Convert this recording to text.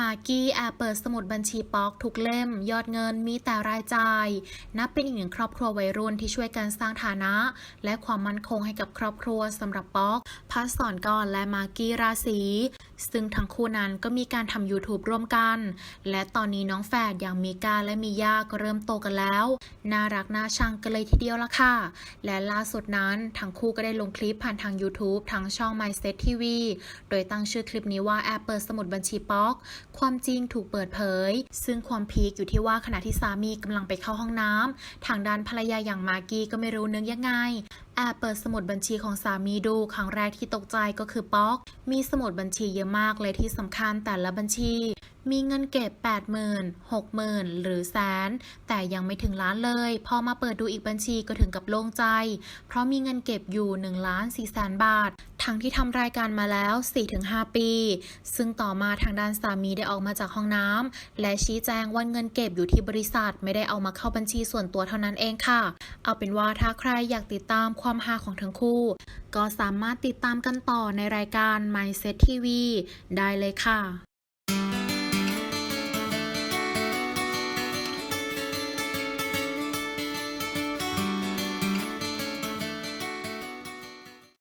มากกี้แอบเปิดสมุดบัญชีป๊อกทุกเล่ม ยอดเงินมีแต่รายจ่าย นับเป็นอีกหนึ่งครอบครัววัยรุ่นที่ช่วยกันสร้างฐานะ และความมั่นคงให้กับครอบครัวสำหรับป๊อกพัสสอนกรและมากกี้ราศีซึ่งทั้งคู่นั้นก็มีการทำ YouTube ร่วมกัน และตอนนี้น้องแฝดอย่างมีกาและมีย่าก็เริ่มโตกันแล้ว น่ารักน่าชังกันเลยทีเดียวละค่ะ และล่าสุดนั้นทั้งคู่ก็ได้ลงคลิปผ่านทาง YouTube ทั้งช่อง MySet TV โดยตั้งชื่อคลิปนี้ว่าแอบเปิดสมุดบัญชีป๊อกความจริงถูกเปิดเผย ซึ่งความพีคอยู่ที่ว่าขณะที่สามีกำลังไปเข้าห้องน้ำทางด้านภรรยาอย่างมากกี้ก็ไม่รู้นึกยังไง แอบเปิดสมุดบัญชีของสามีดูครั้งแรกที่ตกใจก็คือป๊อก มีสมุดบัญชีเยอะมากเลยที่สำคัญแต่ละบัญชี มีเงินเก็บ 80,000 60,000 หรือแสน แต่ยังไม่ถึงล้านเลย พอมาเปิดดูอีกบัญชีก็ถึงกับโล่งใจ เพราะมีเงินเก็บอยู่1ล้าน4แสนบาท ทั้งที่ทำรายการมาแล้ว 4-5 ปี ซึ่งต่อมาทางด้านสามีได้ออกมาจากห้องน้ำและชี้แจงว่าเงินเก็บอยู่ที่บริษัท ไม่ได้เอามาเข้าบัญชีส่วนตัวเท่านั้นเองค่ะ เอาเป็นว่าถ้าใครอยากติดตามความความฮาของทั้งคู่ ก็สามารถติดตามกันต่อในรายการ My Set TV ได้เลยค่ะ